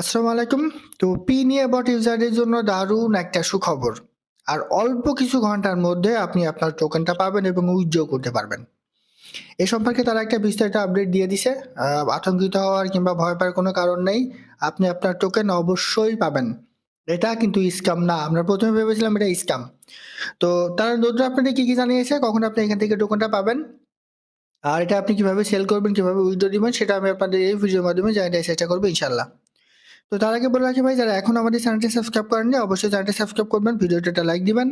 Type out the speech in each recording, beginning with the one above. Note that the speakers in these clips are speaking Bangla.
আসসালামু আলাইকুম। তো পি নিয়ে বট ইউজারদের জন্য দারুণ একটা সুখবর। আর অল্প কিছু ঘণ্টার মধ্যে আপনি আপনার টোকেনটা পাবেন এবং উইথড্র করতে পারবেন। এ সম্পর্কে তারা একটা বিস্তারিত আপডেট দিয়ে দিছে। আতঙ্কিত হওয়ার কিংবা ভয় পাওয়ার কোনো কারণ নেই। আপনি আপনার টোকেন অবশ্যই পাবেন। এটা কিন্তু স্ক্যাম না। আমরা প্রথমে ভেবেছিলাম এটা স্ক্যাম তো তারা নতুন আপনাদের কী কী জানিয়েছে? কখন আপনি এখান থেকে টোকেনটা পাবেন? আর এটা আপনি কীভাবে সেল করবেন, কীভাবে উইথড্র দিবেন, সেটা আমি আপনাদের এই ভিডিওর মাধ্যমে জানিয়ে চেষ্টা করব ইনশাল্লাহ তো তার আগে বলে রাখি ভাই, যারা এখন আমাদের চ্যানেলটি সাবস্ক্রাইব করেননি, অবশ্যই চ্যানেলটি সাবস্ক্রাইব করবেন, ভিডিওটা লাইক দিবেন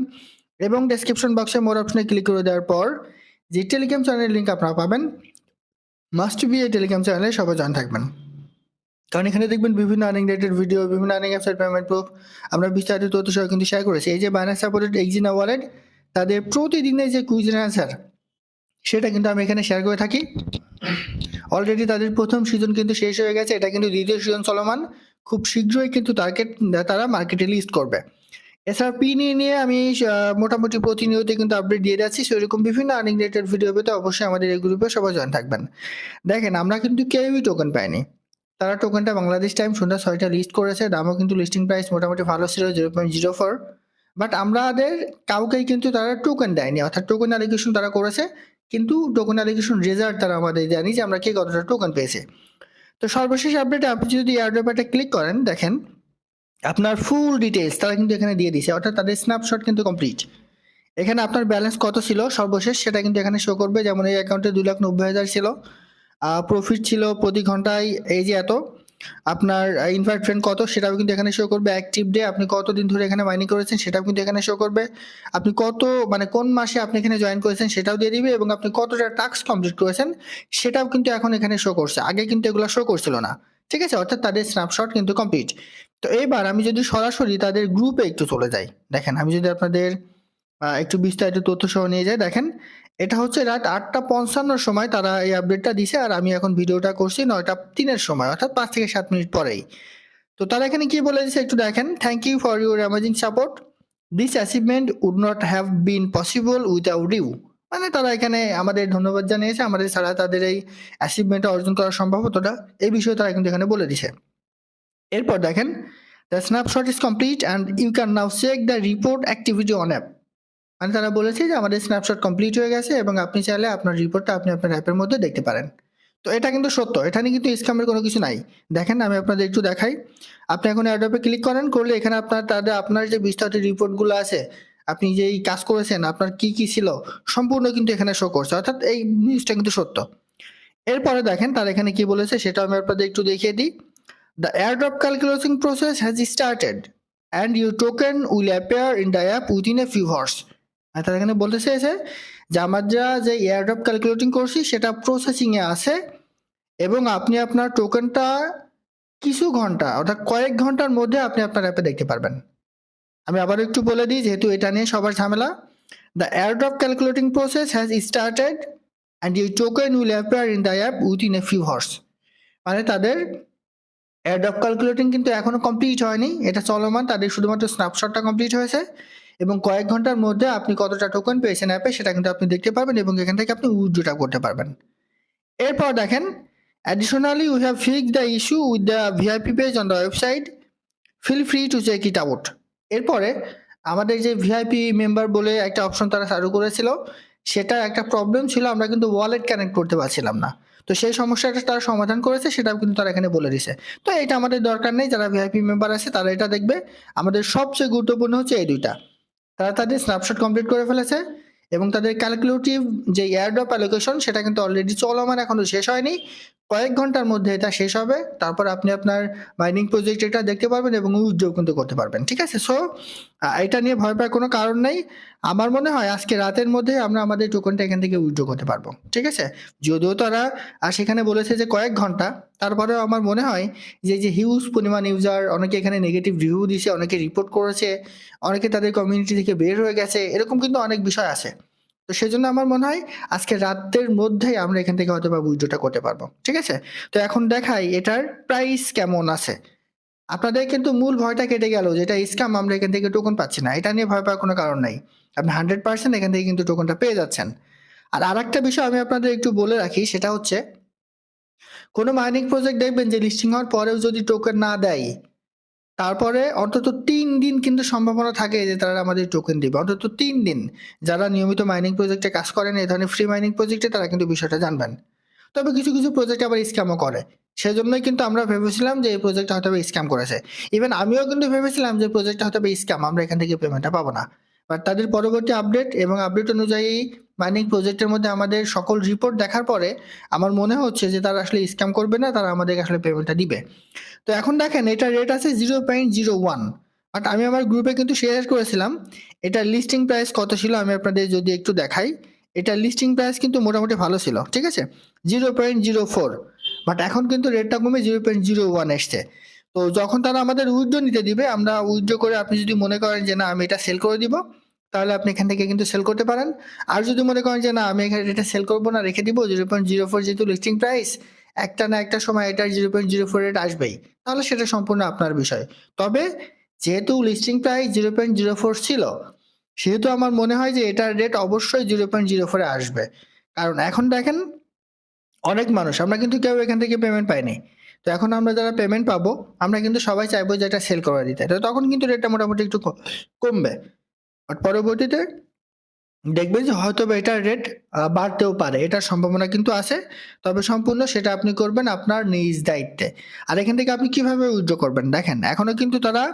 এবং ডেসক্রিপশন বক্সে মোর অপশনে ক্লিক করে দেওয়ার পর যে টেলিগ্রাম চ্যানেলের লিঙ্ক আপনারা পাবেন মাস্ট বি এই টেলিগ্রাম চ্যানেলে সবাই জয়েন থাকবেন। কারণ এখানে দেখবেন বিভিন্ন আর্নিং রিলেটেড ভিডিও বিভিন্ন আর্নিং অ্যাপসের পেমেন্ট প্রুফ আমরা বিস্তারিত তথ্য সহ কিন্তু শেয়ার করেছি। এই যে বাইনান্স সাপোর্টেড এক্সিনা ওয়ালেট তাদের প্রতিদিনের যে কুইজের অ্যান্সার সেটা কিন্তু আমি এখানে শেয়ার করে থাকি। অলরেডি তাদের প্রথম সিজন কিন্তু শেষ হয়ে গেছে, এটা কিন্তু দ্বিতীয় সিজন চলমান। খুব শীঘ্রই কিন্তু টার্গেট তারা মার্কেটে লিস্ট করবে। এছাড়া পি নিয়ে নিয়ে আমি মোটামুটি প্রতিনিয়ত কিন্তু আপডেট দিয়ে যাচ্ছি। সেরকম বিভিন্ন আর্নিং রিলেটেড ভিডিও পেতে অবশ্যই আমাদের এই গ্রুপে সবাই জয়েন থাকবেন। দেখেন, আমরা কিন্তু কেউই টোকেন পাইনি। তারা টোকেনটা বাংলাদেশ টাইম সন্ধ্যা ছয়টা লিস্ট করেছে। দামও কিন্তু লিস্টিং প্রাইস মোটামুটি ভালো ছিল zero point zero four but আমাদের কাউকেই কিন্তু তারা টোকেন দেয়নি। অর্থাৎ টোকেন অ্যালিগেশন তারা করেছে। কিন্তু টোকেন অ্যালিগেশন রেজাল্ট তারা আমাদের জানি যে আমরা কে কতটা টোকেন পেয়েছি। তো সর্বশেষ আপডেটে আপনি যদি এয়ারড্রপটা ক্লিক করেন, দেখেন আপনার ফুল ডিটেলস তারা কিন্তু এখানে দিয়ে দিছে অর্থাৎ তাদের স্ন্যাপশট কিন্তু কমপ্লিট এখানে আপনার ব্যালেন্স কত ছিল সর্বশেষ সেটা কিন্তু এখানে শো করবে, যেমন এই অ্যাকাউন্টে দুই লাখ নব্বই হাজার ছিল প্রফিট ছিল প্রতি ঘন্টায় এই যে এত আপনার ইনভার্ট ফ্রেন্ড কত সেটাও কিন্তু এখানে শো করবে। অ্যাক্টিভ ডে আপনি কতদিন ধরে এখানে মাইনিং করেছেন সেটাও কিন্তু এখানে শো করবে। আপনি কত মানে কোন মাসে আপনি এখানে জয়েন করেছেন সেটাও দিয়ে দিবে এবং আপনি কতটা টাস্ক কমপ্লিট করেছেন সেটাও কিন্তু এখন এখানে শো করছে। আগে কিন্তু এগুলো শো করছিল না। ঠিক আছে? অর্থাৎ তাদের স্ন্যাপশট কিন্তু কমপ্লিট তো এবার আমি যদি সরাসরি তাদের গ্রুপে একটু চলে যাই। দেখেন, আমি যদি আপনাদের একটু বিস্তারিত তথ্য সহ নিয়ে যাই। দেখেন এটা হচ্ছে রাত আটটা পঞ্চান্নর সময় তারা এই আপডেটটা দিছে আর আমি এখন ভিডিওটা করছি নয়টা তিনের সময়, অর্থাৎ পাঁচ থেকে সাত মিনিট পরেই। তো তারা এখানে কি বলে দিচ্ছে একটু দেখেন thank you for your amazing support this achievement would not have been possible without you মানে তারা এখানে আমাদের ধন্যবাদ জানিয়েছে, আমাদের ছাড়া তাদের এই অ্যাচিভমেন্টটা অর্জন করা সম্ভব হতোটা এই বিষয়ে তারা কিন্তু এখানে বলে দিছে। এরপর দেখেন the snapshot is complete and you can now check the report activity on app মানে তারা বলেছে যে আমাদের স্ন্যাপশট কমপ্লিট হয়ে গেছে এবং আপনি চাইলে আপনার রিপোর্টটা আপনি আপনার অ্যাপের মধ্যে দেখতে পারেন। তো এটা কিন্তু সত্য। এখানে কিন্তু স্ক্যামের কোনো কিছু নাই। দেখেন, আমি আপনাদের একটু দেখাই। আপনি এখন অ্যাডপে ক্লিক করেন, করলে এখানে আপনার তাদের, আপনার যে বিস্তারিত রিপোর্টগুলো আছে, আপনি যেই কাজ করেছেন, আপনার কি কি ছিল, সম্পূর্ণ কিন্তু এখানে শো করছে। অর্থাৎ এই নিউজটা কিন্তু সত্য। এরপরে দেখেন, তারা এখানে কি বলেছে, সেটা আমি আপনাদের একটু দেখিয়ে দিই। The airdrop calculation process has started and you token will appear in the app within a few hours তারা এখানে বলতে চেয়েছে যে আমরা যা এয়ারড্রপ ক্যালকুলেটিং করছি, সেটা প্রসেসিংয়ে আছে এবং আপনি আপনার টোকেনটা কিছু ঘণ্টা, অর্থাৎ কয়েক ঘণ্টার মধ্যে আপনি আপনার অ্যাপে দেখতে পারবেন। আমি আবার একটু বলে দিই, যেহেতু এটা নিয়ে সবার ঝামেলা the airdrop calculating process has started and you token will appear in the app within a few hours মানে তাদের এয়ারড্রপ ক্যালকুলেটিং কিন্তু এখনও কমপ্লিট হয়নি, এটা চলমান, তাদের শুধুমাত্র স্ন্যাপশটটা কমপ্লিট হয়েছে। এবং কয়েক ঘণ্টার মধ্যে আপনি কতটা টোকেন পেয়েছেন অ্যাপে সেটা কিন্তু আপনি দেখতে পারবেন এবং এখান থেকে আপনি উইথড্রটা করতে পারবেন। এরপর দেখেন additionally we have fix the issue with the VIP page on the website feel free to check it out এরপরে আমাদের যে ভিআইপি মেম্বার বলে একটা অপশন তারা চালু করেছিল সেটা একটা প্রবলেম ছিল, আমরা কিন্তু ওয়ালেট কানেক্ট করতে পারছিলাম না। তো সেই সমস্যাটা তারা সমাধান করেছে, সেটাও কিন্তু তারা এখানে বলে দিছে। তো এটা আমাদের দরকার নেই, যারা ভিআইপি মেম্বার আছে তারা এটা দেখবে। আমাদের সবচেয়ে গুরুত্বপূর্ণ হচ্ছে এই দুইটা। তারা তাদের স্ন্যাপশট কমপ্লিট করে ফেলেছে এবং তাদের ক্যালকুলেটিভ যে এয়ারড্রপ অ্যালোকেশন সেটা কিন্তু অলরেডি চলমান, এখনও শেষ হয়নি। কয়েক ঘণ্টার মধ্যে এটা শেষ হবে। তারপর আপনি আপনার মাইনিং প্রজেক্ট এটা দেখতে পারবেন এবং উইথড্র কিন্তু করতে পারবেন, ঠিক আছে? সো এটা নিয়ে ভয় পাওয়ার কোনো কারণ নেই। আমার মনে হয় আজকে রাতের মধ্যে আমরা আমাদের টোকনটা এখান থেকে উইথড্র করতে পারব, ঠিক আছে? যদিও তারা আর সেখানে বলেছে যে কয়েক ঘণ্টা। তারপরেও আমার মনে হয় যে যে হিউজ পরিমাণ ইউজার অনেকে এখানে নেগেটিভ রিভিউ দিছে, অনেকে রিপোর্ট করেছে, অনেকে তাদের কমিউনিটি থেকে বের হয়ে গেছে, এরকম কিন্তু অনেক বিষয় আছে। তো সেজন্য আমার মনে হয় আজকে রাতের মধ্যেই আমরা এখান থেকে হয়তো বা উইথড্রটা করতে পারব, ঠিক আছে? তো এখন দেখাই এটার প্রাইস কেমন আছে। আপনাদের কিন্তু মূল ভয়টা কেটে গেল যেটা স্ক্যাম আমরা এখান থেকে টোকন পাচ্ছি না। এটা নিয়ে ভয় পাওয়ার কোনো কারণ নাই। আপনি হান্ড্রেড পার্সেন্ট এখান থেকে কিন্তু টোকনটা পেয়ে যাচ্ছেন। আর আর একটা বিষয় আমি আপনাদের একটু বলে রাখি, সেটা হচ্ছে কোনো মাইনিং প্রজেক্ট দেখবেন যে লিস্টিং হওয়ার পরেও যদি টোকেন না দেয় তারপরে অন্তত তিন দিন কিন্তু সম্ভাবনা থাকে যে তারা আমাদের টোকেন দিবে। অন্তত তিন দিন যারা নিয়মিত মাইনিং প্রজেক্টে কাজ করেন, এই ধরনের ফ্রি মাইনিং প্রজেক্টে তারা কিন্তু বিষয়টা জানবেন। তবে কিছু কিছু প্রজেক্ট আবার স্ক্যামও করে। সেজন্যই কিন্তু আমরা ভেবেছিলাম যে এই প্রজেক্টটা হয়তো স্ক্যাম করেছে। ইভেন আমিও কিন্তু ভেবেছিলাম যে প্রজেক্টটা হয়তো স্ক্যাম আমরা এখান থেকে পেমেন্টটা পাবো না। বাট তাদের পরবর্তী আপডেট এবং আপডেট অনুযায়ী মাইনিং প্রজেক্টের মধ্যে আমাদের সকল রিপোর্ট দেখার পরে আমার মনে হচ্ছে যে তারা আসলে স্ক্যাম করবে না, তারা আমাদেরকে আসলে পেমেন্টটা দিবে। তো এখন দেখেন এটা রেট আছে zero point zero one but আমি আমার গ্রুপে কিন্তু শেয়ার করেছিলাম এটা লিস্টিং প্রাইস কত ছিল আমি আপনাদের যদি একটু দেখাই এটা লিস্টিং প্রাইস কিন্তু মোটামুটি ভালো ছিল, ঠিক আছে? Zero point zero four but এখন কিন্তু রেটটা কমে জিরো পয়েন্ট জিরো ওয়ান এসছে। তো যখন তারা আমাদের উইথড্র নিতে দিবে, আমরা উইথড্র করে আপনি যদি মনে করেন যে না, আমি এটা সেল করে দিব তাহলে আপনি এখান থেকে কিন্তু সেল করতে পারেন। আর যদি মনে করেন যে না, আমি এখানে এটা সেল করব না, রেখে দিব জিরো পয়েন্ট জিরো ফোর যেহেতু লিস্টিং প্রাইস একটা না একটা সময় এটা zero point zero four rate আসবেই। তাহলে সেটা সম্পূর্ণ আপনার বিষয়। তবে যেহেতু listing price zero point zero four ছিল, সেহেতু আমার মনে হয় যে এটার রেট অবশ্যই জিরো পয়েন্ট জিরো ফোরে আসবে। কারণ এখন দেখেন, অনেক মানুষ, আমরা কিন্তু কেউ এখান থেকে পেমেন্ট পাইনি। তো এখন আমরা যারা পেমেন্ট পাবো, আমরা কিন্তু সবাই চাইব যে এটা সেল করে দিতে। তখন কিন্তু রেটটা মোটামুটি একটু কমবে। বাট পরবর্তীতে দেখবেন যে হয়তো এটার রেট বাড়তেও পারে। এটার সম্ভাবনা কিন্তু আছে। তবে সম্পূর্ণ সেটা আপনি করবেন আপনার নিজ দায়িত্বে। আর এখান থেকে আপনি কীভাবে উইথড্র করবেন? দেখেন, এখনও কিন্তু তারা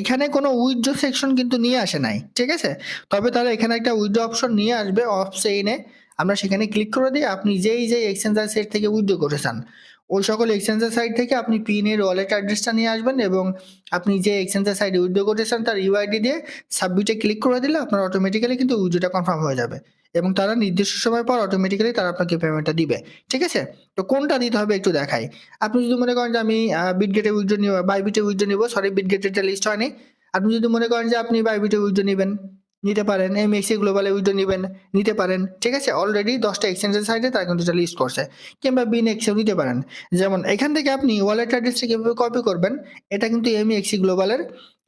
এখানে কোনো উইথড্র সেকশন কিন্তু নিয়ে আসে নাই, ঠিক আছে? তবে তারা এখানে একটা উইথড্র অপশন নিয়ে আসবে অফসেইনে আমরা সেখানে ক্লিক করে দিই আপনি যেই যেই এক্সচেঞ্জার সাইট থেকে উইথড্র করেছেন, ওই সকল এক্সচেঞ্জার সাইট থেকে আপনি পিনের ওয়ালেট অ্যাড্রেসটা নিয়ে আসবেন এবং আপনি যে এক্সচেঞ্জার সাইটে উইথড্র করেছেন তার ইউআইডি দিয়ে সাবমিটে ক্লিক করে দিলে আপনার অটোমেটিক্যালি কিন্তু উইথড্রটা কনফার্ম হয়ে যাবে এবং তারা নির্দিষ্ট সময় পর অটোমেটিক্যালি তারা আপনাকে পেমেন্টটা দিবে, ঠিক আছে? তো কোনটা দিতে হবে একটু দেখাই। আপনি যদি মনে করেন যে আমি বিটগেটে উইথড্র নিব বাইবিটে উইথড্র নিব সরি বিটগেটেরটা লিস্ট হয়নি। আপনি যদি মনে করেন যে আপনি বাইবিটে উইথড্র নেবেন নিতে পারেন এমএক্সি গ্লোবালে উইথড্র নেবেন, নিতে পারেন। ঠিক আছে অলরেডি দশটা এক্সচেঞ্জের সাইডে তারা কিন্তু এটা লিস্ট করছে। কিংবা বিন এক্সেও নিতে পারেন। যেমন এখান থেকে আপনি ওয়ালেট অ্যাড্রেসটা কীভাবে কপি করবেন, এটা কিন্তু এমএক্সি গ্লোবালের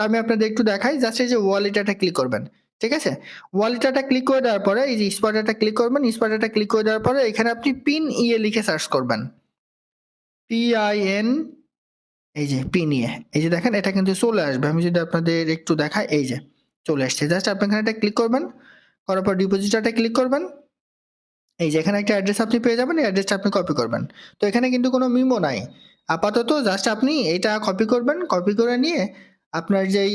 আমি আপনাদের একটু দেখাই জাস্ট এই যে ওয়ালেটটা ক্লিক করবেন। ঠিক আছে? ওয়ালেটটা ক্লিক করে দেওয়ার পরে, এই যে স্পটারটা ক্লিক করবেন স্পটারটা ক্লিক করে দেওয়ার পরে, এখানে আপনি পিন ইয়ে লিখে সার্চ করবেন। পি আই এন এই যে পিন ইয়ে এই যে দেখেন, এটা কিন্তু চলে আসবে। আমি যদি আপনাদের একটু দেখাই, এই যে। চলে আসছে। জাস্ট আপনি এখানে এটা ক্লিক করবেন, করার পর ডিপোজিটারটা ক্লিক করবেন। এই যে এখানে একটা অ্যাড্রেস আপনি পেয়ে যাবেন, এই অ্যাড্রেসটা আপনি কপি করবেন। তো এখানে কিন্তু কোনো মিমো নাই। আপাতত জাস্ট আপনি এটা কপি করবেন কপি করে নিয়ে আপনার যেই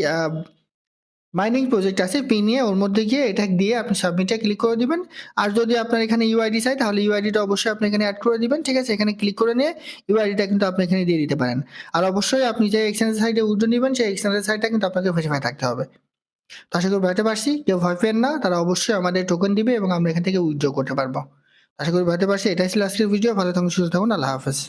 মাইনিং প্রজেক্ট আছে পি নিয়ে ওর মধ্যে গিয়ে এটা দিয়ে আপনি সাবমিটে ক্লিক করে দিবেন। আর যদি আপনার এখানে ইউআইডি চাই, তাহলে ইউআইডিটা অবশ্যই আপনি এখানে অ্যাড করে দিবেন। ঠিক আছে, এখানে ক্লিক করে নিয়ে ইউআইডিটা কিন্তু আপনি এখানে দিয়ে দিতে পারেন। আর অবশ্যই আপনি যে এক্সচেঞ্জ সাইডে উইড্রো নেবেন, সেই এক্সচেঞ্জ সাইডটা কিন্তু আপনাকে ভেরিফাই থাকতে হবে। তো আশা করি বেড়াতে পারছি, কেউ ভয় পেন না, তারা অবশ্যই আমাদের টোকেন দিবে এবং আমরা এখান থেকে উইথড্র করতে পারব। আশা করি বুঝতে পারছি এটাই ছিল আজকের ভিডিও ভালো থাকুন, সুস্থ থাকুন, আল্লাহ হাফেজ।